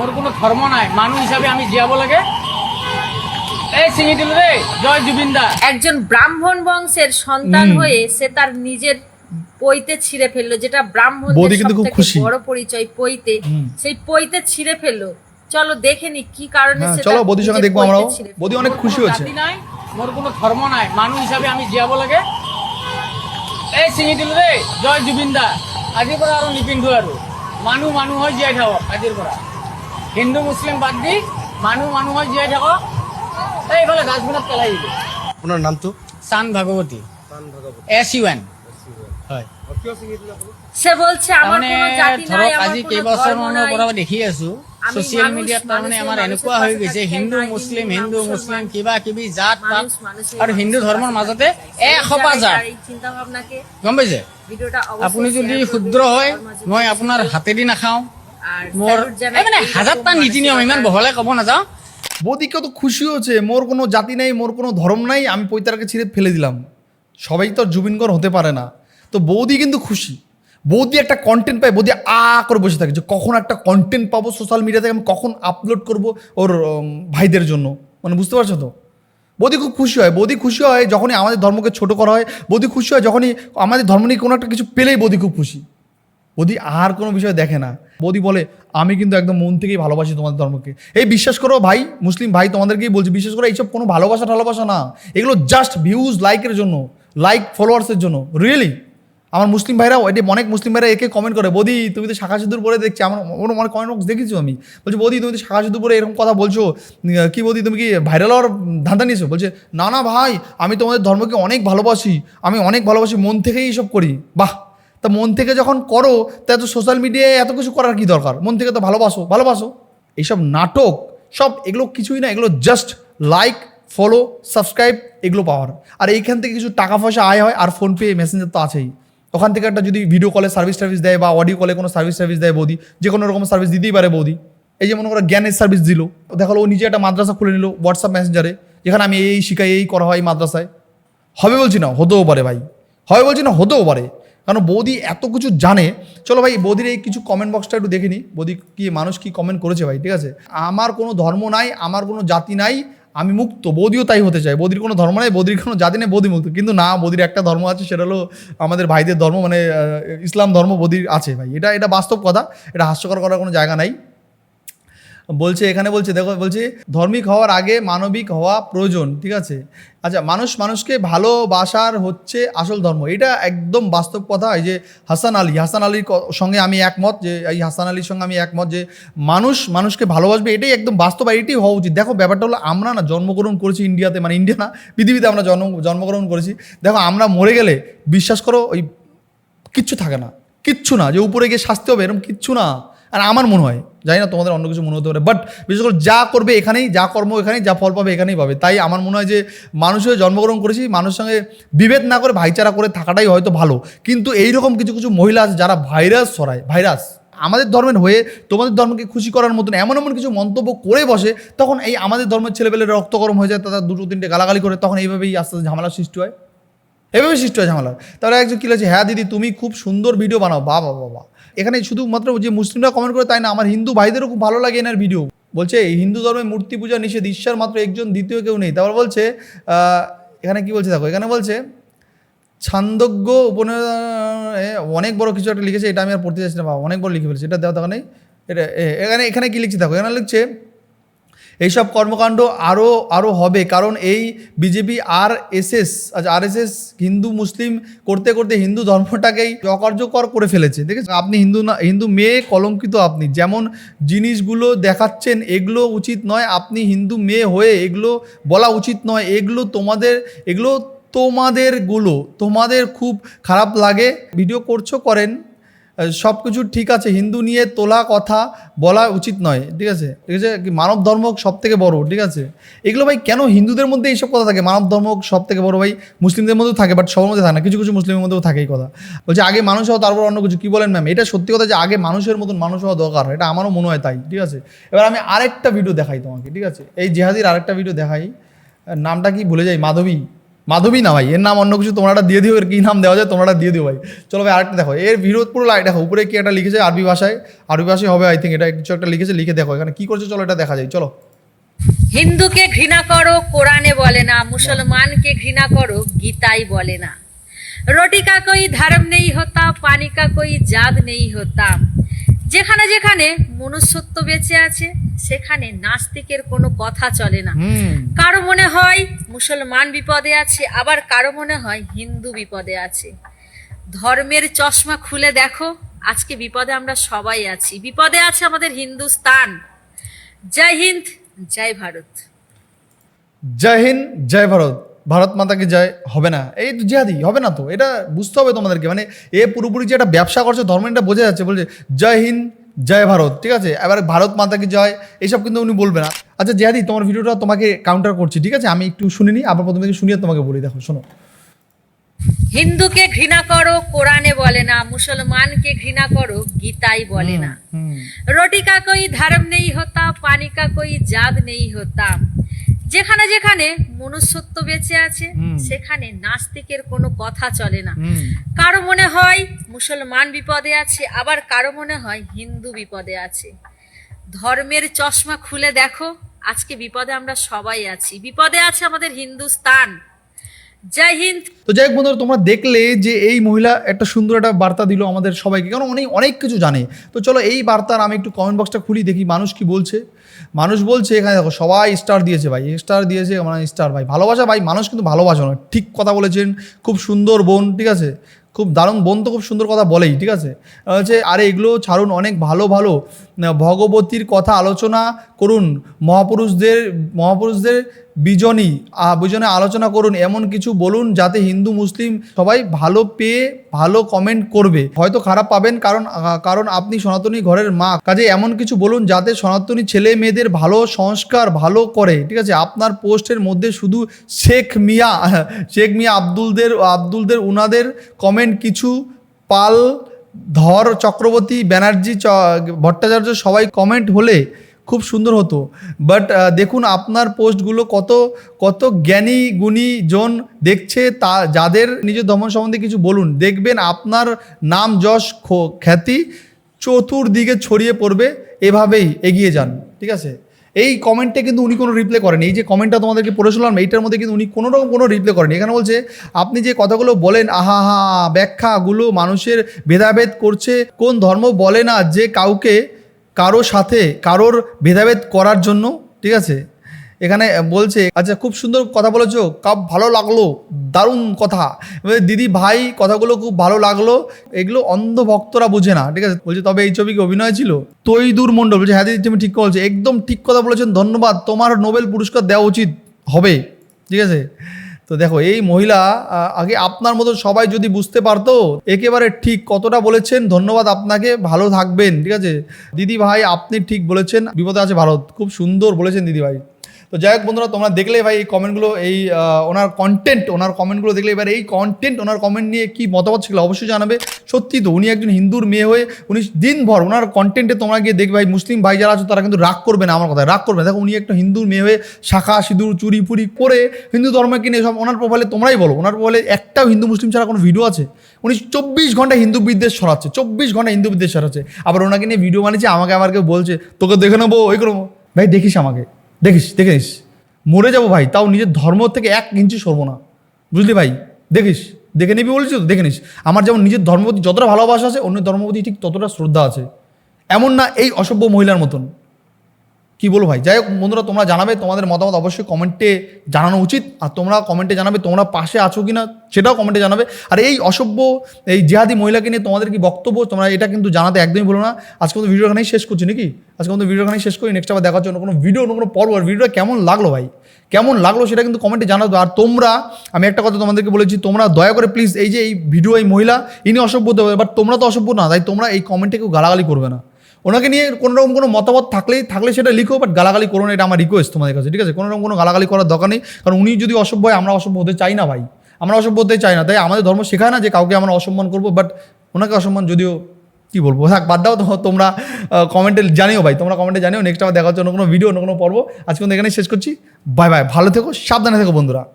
মোর কোনো ধর্ম নাই। মানুহ হিচাপে আমি জীয়াব লাগে। এই চিঙি দিলো রে জয় জুবিন দা একজন ব্রাহ্মণ বংশের সন্তান হয়ে সে তার নিজের পইতে ছিঁড়ে ফেলল যেটা ব্রাহ্মণ বৌদি খুশি। বড় পরিচয় পইতে সেই পইতে ছিঁড়ে ফেলল। চলো দেখে নি কি কারণে হ্যাঁ সে চলো তার সঙ্গে দেখব আমরাও। ছিঁড়ে বৌদি অনেক খুশি নাই। মোর কোনো ধর্ম নাই। মানুহ হিচাপে আমি জীয়াব লাগে। এই চিঙি দিলো রে জয় জুবিন দা আজিৰ পৰা আৰু নিপিন্ধো আৰু। মানুহ মানুহ হৈ জীয়াই থাকক। আজিৰ পৰা। হিন্দু মুছলিম বাদ দি মানুহ মানুহ হৈ জীয়াই থাকক এই এইফালে ডাষ্টবিনত পেলাই দিলো। আপোনাৰ নামটো? চান ভাগৱতী। এছ ইউ এন হয়। সে বলছে আমার কোনো জাতি নাই ধৰক আজি কোনো কেইবছৰ ধর্ম পৰা দেখি আছো ছচিয়েল মিডিয়াত তাৰমানে আমাৰ এনেকুৱা হৈ গৈছে হিন্দু মুছলিম হিন্দু মুছলিম কিবা কিবি জাত পাত আৰু হিন্দু ধৰ্মৰ মাজতে সেই জাত গম পাইছে? আপুনি যদি ক্ষুদ্ৰ হয় মই আপোনাৰ হাতেদি নাখাওঁ। মোৰ মানে হাজাৰটা নীতি নিয়ম ইমান। বহলে ক'ব নাযাওঁ। বৌদিকে তো খুশি হচ্ছে মোর কোনো জাতি নেই মোর কোনো ধর্ম নাই আমি পৈতারাকে ছিঁড়ে ফেলে দিলাম। সবাই তো আর জুবিনগর হতে পারে না। তো বৌদি কিন্তু খুশি। বৌদি একটা কন্টেন্ট পায় বৌদি আ করে বসে থাকে যে কখন একটা কন্টেন্ট পাবো সোশ্যাল মিডিয়াতে আমি কখন আপলোড করব ওর ভাইদের জন্য। মানে বুঝতে পারছ তো? বৌদি খুব খুশি হয় বৌদি খুশি হয় যখনই আমাদের ধর্মকে ছোট করা হয় বৌদি খুশি হয় যখনই আমাদের ধর্ম নিয়ে কোনো একটা কিছু পেলেই বৌদি খুব খুশি। বৌদি আর কোনো বিষয় দেখে না। বৌদি বলে, আমি কিন্তু একদম মন থেকেই ভালোবাসি তোমাদের ধর্মকে। এই বিশ্বাস করো ভাই, মুসলিম ভাই তোমাদেরকেই বলছি, বিশ্বাস করো এইসব কোনো ভালোবাসা ভালোবাসা না। এগুলো জাস্ট ভিউজ লাইকের জন্য লাইক ফলোয়ার্সের জন্য। রিয়েলি আমার মুসলিম ভাইরাও, এটি অনেক মুসলিম ভাইরা একে কমেন্ট করে, বৌদি, তুমি তো শাখা সিঁদুর পরে দেখছি। আমার ওর অনেক কমেন্ট বক্স দেখেছি আমি। বলছি, বৌদি, তুমি তো শাখা সিঁদুর পরে এরকম কথা বলছো। কি বৌদি, তুমি কি ভাইরাল হওয়ার ধান্দা নিয়েছো? বলছে, না না ভাই, আমি তোমাদের ধর্মকে অনেক ভালোবাসি। আমি অনেক ভালোবাসি, মন থেকেই এইসব করি। বাহ! তা মন থেকে যখন করো, তা এত সোশ্যাল মিডিয়ায় এত কিছু করার কি দরকার? মন থেকে তো ভালোবাসো ভালোবাসো। এইসব নাটক, সব এগুলো কিছুই না, এগুলো জাস্ট লাইক ফলো সাবস্ক্রাইব এগুলো পাওয়ার। আর এইখান থেকে কিছু টাকা পয়সা আয় হয়, আর ফোনপে মেসেঞ্জার তো আছেই। ওখান থেকে একটা যদি ভিডিও কলে সার্ভিস টার্ভিস দেয়, বা অডিও কলে কোনো সার্ভিস টার্ভিস দেয় বৌদি, যে কোনো রকম সার্ভিস দিতেই পারে বৌদি। এই যে মনে করো জ্ঞানের সার্ভিস দিল, দেখাল ও নিজে একটা মাদ্রাসা খুলে নিল হোয়াটসঅ্যাপ মেসেঞ্জারে যেখানে আমি এই শিখাই, এই করা হয় মাদ্রাসায়। হবে বলছি না, হতেও পারে ভাই। হবে বলছি না, হতেও পারে। কারণ বৌদি এত কিছু জানে। চলো ভাই, বৌদির এই কিছু কমেন্ট বক্সটা একটু দেখে নিই। বৌদি কি, মানুষ কি কমেন্ট করেছে ভাই, ঠিক আছে? আমার কোনো ধর্ম নাই, আমার কোনো জাতি নাই, আমি মুক্ত। বৌদিও তাই হতে চাই বৌদির কোনো ধর্ম নাই, বৌদির কোনো জাতি নেই, বৌদি মুক্ত। কিন্তু না, বৌদির একটা ধর্ম আছে, সেটা হলো আমাদের ভাইদের ধর্ম মানে ইসলাম ধর্ম বৌদির আছে ভাই। এটা এটা বাস্তব কথা, এটা হাস্যকর করার কোনো জায়গা নাই। বলছে, এখানে বলছে, দেখো, বলছে, ধর্মিক হওয়ার আগে মানবিক হওয়া প্রয়োজন, ঠিক আছে? আচ্ছা মানুষ মানুষকে ভালোবাসার হচ্ছে আসল ধর্ম। এটা একদম বাস্তব কথা, এই যে হাসান আলী। হাসান আলীর সঙ্গে আমি একমত যে, এই হাসান আলীর সঙ্গে আমি একমত যে, মানুষ মানুষকে ভালোবাসবে, এটাই একদম বাস্তব আর এটাই হওয়া উচিত। দেখো, ব্যাপারটা হলো, আমরা না জন্মগ্রহণ করেছি ইন্ডিয়াতে মানে ইন্ডিয়া না, পৃথিবীতে আমরা জন্ম, জন্মগ্রহণ করেছি। দেখো, আমরা মরে গেলে বিশ্বাস করো, ওই কিচ্ছু থাকে না। কিচ্ছু না, যে উপরে গিয়ে শাস্তি হবে, এরকম কিচ্ছু না। আর আমার মনে হয় জানি না তোমাদের অন্য কিছু মনে হতে পারে বাট বিশেষ করে যা করবে এখানেই, যা কর্ম এখানেই, যা ফল পাবে এখানেই পাবে। তাই আমার মনে হয় যে মানুষ হয়ে জন্মগ্রহণ করেছি, মানুষের সঙ্গে বিভেদ না করে ভাইচারা করে থাকাটাই হয়তো ভালো। কিন্তু এইরকম কিছু কিছু মহিলা আছে যারা ভাইরাস ছড়ায়, ভাইরাস। আমাদের ধর্মের হয়ে তোমাদের ধর্মকে খুশি করার মতন এমন এমন কিছু মন্তব্য করে বসে, তখন এই আমাদের ধর্মের ছেলেপেলের রক্ত গরম হয়ে যায়, তারা দুটো তিনটে গালাগালি করে, তখন এইভাবেই আস্তে আস্তে ঝামেলার সৃষ্টি হয়। এভাবে সৃষ্টি হয় ঝামেলা। তাহলে একজন কী লাগছে হ্যাঁ দিদি, তুমি খুব সুন্দর ভিডিও বানাও। বাবা বাবা। এখানে শুধুমাত্র যে মুসলিমরা কমেন্ট করে তাই না, আমার হিন্দু ভাইদেরও খুব ভালো লাগে এনার ভিডিও বলছে হিন্দু ধর্মে মূর্তি পূজা নিষেধ, ঈশ্বর মাত্র একজন, দ্বিতীয় কেউ নেই। তারপর বলছে এখানে কি বলছে দেখো, এখানে বলছে, ছান্দজ্ঞ উপনে অনেক বড় কিছু একটা লিখেছে, এটা আমি আর পড়তে চাইছি না, বাবা, অনেক বড় লিখে ফেলেছে, এটা দেওয়া দেখো নেই। এটা এখানে এখানে কি লিখছে দেখো, এখানে লিখছে এইসব কর্মকাণ্ড আরও আরও হবে। কারণ এই বিজেপি আর এস এস আচ্ছা আর এস এস হিন্দু, মুসলিম করতে করতে হিন্দু ধর্মটাকেই অকার্যকর করে ফেলেছে। দেখেছেন আপনি হিন্দু না, হিন্দু মেয়ে কলঙ্কিত আপনি। যেমন জিনিসগুলো দেখাচ্ছেন, এগুলো উচিত নয়। আপনি হিন্দু মেয়ে হয়ে এগুলো বলা উচিত নয়। এগুলো তোমাদের, এগুলো তোমাদেরগুলো। তোমাদের খুব খারাপ লাগে। ভিডিও করছ, করেন। সব কিছু ঠিক আছে, হিন্দু নিয়ে তোলা কথা বলা উচিত নয়, ঠিক আছে? ঠিক আছে? মানব ধর্ম সব থেকে বড়, ঠিক আছে? এগুলো ভাই কেন হিন্দুদের মধ্যে এইসব কথা থাকে? মানব ধর্ম সব থেকে বড় ভাই মুসলিমদের মধ্যেও থাকে বাট সবার মধ্যে থাকে না। কিছু কিছু মুসলিমের মধ্যেও থাকে এই কথা। বলছে আগে মানুষ হওয়া, তারপর অন্য কিছু, কী বলেন ম্যাম এটা সত্যি কথা যে আগে মানুষের মতন মানুষ হওয়া দরকার, এটা আমারও মনে হয় তাই, ঠিক আছে? এবার আমি আরেকটা ভিডিও দেখাই তোমাকে, ঠিক আছে? এই জেহাদির আরেকটা ভিডিও দেখাই। নামটা কি ভুলে যাই? মাধবী। মাধবী না ভাই, এর নাম অন্য কিছু, তোমরা দিয়ে দিও, এর কী নাম দেওয়া যায়, তোমরা দিয়ে দিও ভাই। চলো ভাই, আরেকটা দেখো, এর বিরোধ পুরো লাই, দেখো, উপরে কি একটা লিখেছে আরবি ভাষায় আরবি ভাষায় হবে আই থিঙ্ক এটা কিছু একটা লিখেছে, লিখে দেখো, এখানে কি করছে, চলো এটা দেখা যায়, চলো। হিন্দুকে ঘৃণা করো, কোরআনে বলে না, মুসলমানকে ঘৃণা করো, গীতাই বলে না। রোটি কা কোই ধর্ম নেই হতা পানি কা কোই জাদ নেই হতা। যেখানে যেখানে মনুষ্যত্ব বেঁচে আছে সেখানে নাস্তিকের কোনো কথা চলে না। কারও মনে হয় মুসলমান বিপদে আছে আবার কারও মনে হয় হিন্দু বিপদে আছে। ধর্মের চশমা খুলে দেখো আজকে বিপদে আমরা সবাই আছি। বিপদে আছে আমাদের হিন্দুস্তান। জয় হিন্দ জয় ভারত। জয় হিন্দ জয় ভারত। ভারত মাতাকে জয়? হবে না। এই তো জিহাদি হবে না তো। এটা বুঝতে হবে তোমাদেরকে। মানে এ পুরোপুরি যে একটা ব্যবসা করছে ধর্ম এটা বোঝা যাচ্ছে। বলছে জয় হিন্দ জয় ভারত ঠিক আছে? এবার ভারত মাতাকে জয়? এইসব কিন্তু উনি বলবে না। আচ্ছা জিহাদি তোমার ভিডিওটা তোমাকে কাউন্টার করছি ঠিক আছে? আমি একটু শুনে নিই আবার প্রথমে শুনিয়ে তোমাকে বলি দেখো শোনো। হিন্দুকে ঘৃণা করো কোরআনে বলে না মুসলমানকে ঘৃণা করো গীতাই বলে না। হুম রোটি কা কোই ধর্ম নেই হতা পানি কা কোই জাদ নেই হতা। যেখানে যেখানে মনুষ্যত্ব বেঁচে আছে সেখানে নাস্তিকের কোনো কথা চলে না। কারও মনে হয় মুসলমান বিপদে আছে আবার কারও মনে হয় হিন্দু বিপদে আছে। ধর্মের চশমা খুলে দেখো আজকে বিপদে আমরা সবাই আছি। বিপদে আছে আমাদের হিন্দুস্তান। জয় হিন্দ। তো যাই হোক বন্ধুরা, তোমরা দেখলে যে এই মহিলা একটা সুন্দর একটা বার্তা দিল আমাদের সবাইকে, কারণ অনেক অনেক কিছু জানে। তো চলো এই বার্তার আমি একটু কমেন্ট বক্সটা খুলি, দেখি মানুষ কি বলছে। মানুষ বলছে এখানে দেখো, সবাই স্টার দিয়েছে ভাই স্টার দিয়েছে মানে স্টার ভাই। ভালোবাসা ভাই, মানুষ কিন্তু ভালোবাসা নয় ঠিক কথা বলেছেন, খুব সুন্দর বোন, ঠিক আছে? খুব দারুণ বোন তো খুব সুন্দর কথা বলেই, ঠিক আছে? হচ্ছে আরে এগুলো ছাড়ুন, অনেক ভালো ভালো। ভগবতীর কথা আলোচনা করুন, মহাপুরুষদের মহাপুরুষদের বিজনী বিজনে আলোচনা করুন, এমন কিছু বলুন যাতে হিন্দু, মুসলিম সবাই ভালো পেয়ে ভালো কমেন্ট করবে। হয়তো খারাপ পাবেন কারণ কারণ আপনি সনাতনী ঘরের মা। কাজে এমন কিছু বলুন যাতে সনাতনী ছেলে মেয়েদের ভালো সংস্কার ভালো করে। ঠিক আছে? আপনার পোস্টের মধ্যে শুধু শেখ মিয়া শেখ মিয়া আব্দুলদের আব্দুলদের উনাদের কমেন্ট কিছু পাল ধর চক্রবর্তী, ব্যানার্জি ভট্টাচার্য সবাই কমেন্ট হলে খুব সুন্দর হতো। বাট দেখুন আপনার পোস্টগুলো কত কত জ্ঞানী, গুণী জন দেখছে তা, যাদের নিজের ধর্ম সম্বন্ধে কিছু বলুন। দেখবেন আপনার নাম যশ খ্যাতি চতুর্দিকে ছড়িয়ে পড়বে। এভাবেই এগিয়ে যান। ঠিক আছে? এই কমেন্টে কিন্তু উনি কোনো রিপ্লাই করেন। এই যে কমেন্টটা তোমাদেরকে পড়ে শুনলাম এইটার মধ্যে কিন্তু উনি কোনো রকম কোনো রিপ্লাই করেন। এখানে বলছে, আপনি যে কথাগুলো বলেন, আহা হা, ব্যাখ্যাগুলো মানুষের ভেদাভেদ করছে, কোন ধর্ম বলে না যে কাউকে কারও সাথে, কারোর ভেদাভেদ করার জন্য, ঠিক আছে? এখানে বলছে আচ্ছা খুব সুন্দর কথা বলেছ, কাপ ভালো লাগল, দারুণ কথা। দিদি ভাই, কথাগুলো খুব ভালো লাগল, এগুলো অন্ধ ভক্তরা বোঝে না, ঠিক আছে? বলছে, তবে এই ছবি কি অভিনয় ছিল? তৈদুর মণ্ডল বলছে হ্যাঁ দিদি, তুমি ঠিক বলছো, একদম ঠিক কথা বলেছেন, ধন্যবাদ, তোমার নোবেল পুরস্কার দেওয়া উচিত, হবে। ঠিক আছে? তো দেখো, এই মহিলা আগে আপনার মতো সবাই যদি বুঝতে পারতো, একেবারে ঠিক কতটা বলেছেন, ধন্যবাদ আপনাকে, ভালো থাকবেন, ঠিক আছে? দিদি ভাই, আপনি ঠিক বলেছেন, বিপদে আছে ভারত, খুব সুন্দর বলেছেন দিদি ভাই। তো যাই হোক বন্ধুরা, তোমরা দেখলে ভাই এই কমেন্টগুলো এই ওনার কন্টেন্ট ওনার কমেন্টগুলো দেখলে এবার এই কন্টেন্ট ওনার কমেন্ট নিয়ে কি মতামত ছিল অবশ্যই জানাবে। সত্যি তো উনি একজন হিন্দুর মেয়ে হয়ে, উনি দিনভর ওনার কন্টেন্টে তোমরা গিয়ে দেখবে ভাই, মুসলিম ভাই যারা আছে তারা কিন্তু রাগ করবে না আমার কথা রাগ করবে না। দেখো, উনি একটা হিন্দুর মেয়ে হয়ে শাখা, সিঁদুর, চুরি পুরি করে হিন্দু ধর্মকে নিয়ে সব ওনার প্রোফাইলে তোমরাই বলো, ওনার প্রোফাইলে একটাও হিন্দু মুসলিম ছাড়া কোনো ভিডিও আছে? উনি চব্বিশ ঘণ্টা হিন্দু বিদ্বেষ ছড়াচ্ছে, চব্বিশ ঘণ্টা হিন্দু বিদ্বেষ ছড়াচ্ছে। আবার ওনাকে নিয়ে ভিডিও বানিয়েছে, আমাকে আবার কেউ বলছে, তোকে দেখে নেব, ওই করব। ভাই দেখিস আমাকে। দেখিস দেখে নিস মরে যাব ভাই, তাও নিজের ধর্ম থেকে এক ইঞ্চি সরবো না। বুঝলি ভাই? দেখিস, দেখে নিবি বলেছি তো? দেখে নিস। আমার যেমন নিজের ধর্মপতি যতটা ভালোবাসা আছে অন্য ধর্মপতি ঠিক ততটা শ্রদ্ধা আছে। এমন না এই অসভ্য মহিলার মতন। কি বলব ভাই? যাই হোক বন্ধুরা, তোমরা জানাবে, তোমাদের মতামত অবশ্যই কমেন্টে জানানো উচিত। আর তোমরা কমেন্টে জানাবে তোমরা পাশে আছো কি না সেটাও কমেন্টে জানাবে। আর এই অসভ্য, এই জেহাদি মহিলাকে নিয়ে তোমাদের কি বক্তব্য? তোমরা এটা কিন্তু জানাতে একদমই বলো না। আজকে মতো ভিডিও এখানেই শেষ করছি নাকি? আজকে মতো ভিডিও এখানেই শেষ করি। নেক্সট আবার দেখার জন্য কোনো ভিডিও অন্য কোনো পর্ব, আর ভিডিওটা কেমন লাগল ভাই? কেমন লাগল সেটা কিন্তু কমেন্টে জানাবে আর তোমরা, আমি একটা কথা তোমাদেরকে বলেছি, তোমরা দয়া করে প্লিজ এই যে এই ভিডিও এই মহিলা, ইনি অসভ্য হতে বাট তোমরা তো অসভ্য না, তাই তোমরা এই কমেন্টে কেউ গালাগালি করবে না। ওনাকে নিয়ে কোনোরকম কোনো মতামত থাকলেই, থাকলে সেটা লিখো বাট গালাগালি করো না, এটা আমার রিকোয়েস্ট তোমাদের কাছে, ঠিক আছে? কোনোরকম কোনো গালাগালি করার দরকার নেই, কারণ উনি যদি অসভ্য হয়, আমরা অসভ্য হতে চাই না ভাই। আমরা অসভ্য হতে চাই না, তাই আমাদের ধর্ম শেখায় না যে কাউকে আমরা অসম্মান করব বাট ওনাকে অসম্মান যদিও, কি বলব? থাক, বাদ দাও তো, তোমরা কমেন্টে জানিও ভাই, তোমরা কমেন্টে জানিও নেক্সট আবার দেখার জন্য কোনো ভিডিও অন্য কোনো পর্ব। আজকে এখানে শেষ করছি। বাই বাই ভালো থেকো, সাবধানে থেকো বন্ধুরা।